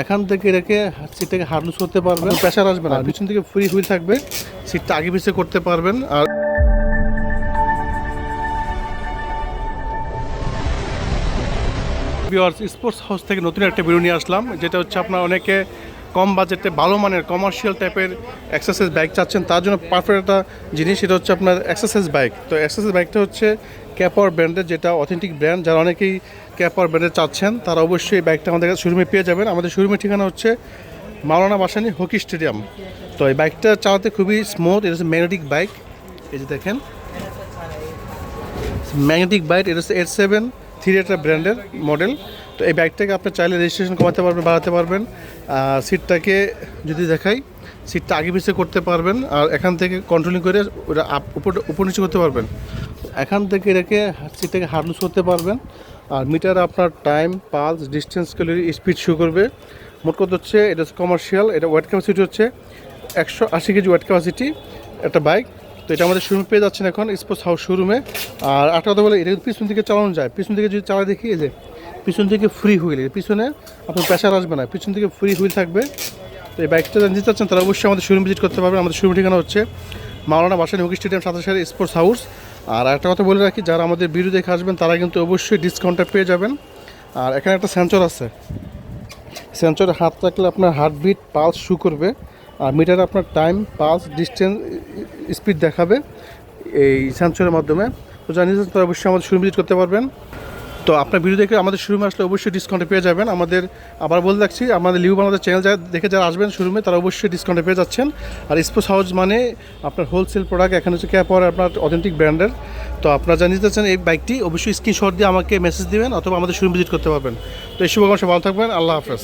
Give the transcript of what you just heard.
এখান থেকে রেখে সিটটাকে হার্ড লুজ করতে পারবেন। প্রেশার আসবে না। পিছন থেকে ফ্রি হুইল থাকবে। সিটটা আগে পিছিয়ে করতে পারবেন। আর ভিউয়ার্স স্পোর্টস হাউস থেকে নতুন একটা ভিডিও নিয়ে আসলাম যেটা হচ্ছে আপনার অনেকে কম বাজেটে, ভালো মানের কমার্শিয়াল টাইপের এক্সারসাইজ বাইক চাচ্ছেন, তার জন্য পারফেক্ট একটা জিনিস, সেটা হচ্ছে আপনার এক্সারসাইজ বাইক তো এক্সারসাইজ বাইকটা হচ্ছে ক্যাপার ব্র্যান্ডের যেটা অথেন্টিক ব্র্যান্ড যারা অনেকেই ক্যাপার ব্র্যান্ডের চাচ্ছেন, তারা অবশ্যই এই বাইকটা আমাদের শোরুমে পেয়ে যাবেন। আমাদের শোরুমের ঠিকানা হচ্ছে মাওলানা বাসানি হকি স্টেডিয়াম। তো এই বাইকটা চালাতে খুবই স্মুথ এটা হচ্ছে ম্যাগনেটিক বাইক এই যে দেখেন। ম্যাগনেটিক বাইক এটা হচ্ছে এইট সেভেন থ্রি একটা ব্র্যান্ডের মডেল। তো এই বাইকটাকে আপনি চাইলে রেজিস্ট্রেশন কমাতে পারবেন, বাড়াতে পারবেন। সিটটাকে যদি দেখাই, সিটটা আগে পিছিয়ে করতে পারবেন আর এখান থেকে কন্ট্রোলিং করে ওটা আপ, উপর নিচে করতে পারবেন। এখান থেকে রেখে সিটটাকে হার্ড লুজ করতে পারবেন। আর মিটার আপনার time pulse distance calorie speed show করবে। মোট কথা হচ্ছে, এটা কমার্শিয়াল এটা ওয়েট ক্যাপাসিটি হচ্ছে একশো আশি কেজি ওয়েট ক্যাপাসিটি একটা বাইক তো এটা আমাদের শোরুম পেয়ে যাচ্ছেন এখন স্পোর্টস হাউস শোরুমে আর একটা কথা বলে, এটা পিছন থেকে চালানো যায়। পিছন থেকে যদি চালা দেখি যে, পিছন থেকে ফ্রি হুইল পিছনে আপনার প্রেশার আসবে না, পিছন থেকে ফ্রি হুইল থাকবে। তো এই বাইকটা নিতে চাচ্ছেন, তারা অবশ্যই আমাদের শোরুম ভিজিট করতে পারবেন। আমাদের শোরুম ঠিকানা হচ্ছে মাওলানা বাসানি হকি স্টেডিয়াম, সাতাশ স্পোর্টস হাউস আর একটা কথা বলে রাখি, যারা আমাদের ভিডিও দেখে আসবেন, তারা কিন্তু অবশ্যই ডিসকাউন্টটা পেয়ে যাবেন। আর এখানে একটা সেন্সর আছে। সেন্সরে হাত রাখলে আপনার হার্টবিট পালস শু করবে। আর মিটার আপনার টাইম পালস ডিস্টেন্স স্পিড দেখাবে এই সেন্সরের মাধ্যমে। তো জানিয়ে তারা অবশ্যই আমাদের শোরুম ভিজিট করতে পারবেন। তো আপনার ভিডিও দেখে আমাদের শোরুমে আসলে অবশ্যই ডিসকাউন্টে পেয়ে যাবেন। আমাদের, আবার বলে রাখছি, আমাদের লিউ আমাদের চ্যানেল যা দেখে যারা আসবেন শোরুমে তারা অবশ্যই ডিসকাউন্টে পেয়ে যাচ্ছেন। আর স্পোর্টস হাউস মানে আপনার হোলসেল প্রোডাক্ট এখানে হচ্ছে ক্যাপ আর আপনার অথেন্টিক ব্র্যান্ডের। তো আপনারা জানিয়ে চাচ্ছেন এই বাইকটি অবশ্যই স্ক্রিনশট দিয়ে আমাকে মেসেজ দেবেন অথবা আমাদের শোরুম ভিজিট করতে পারবেন। তো এই শুভকামনা ভালো থাকবেন। আল্লাহ হাফেজ।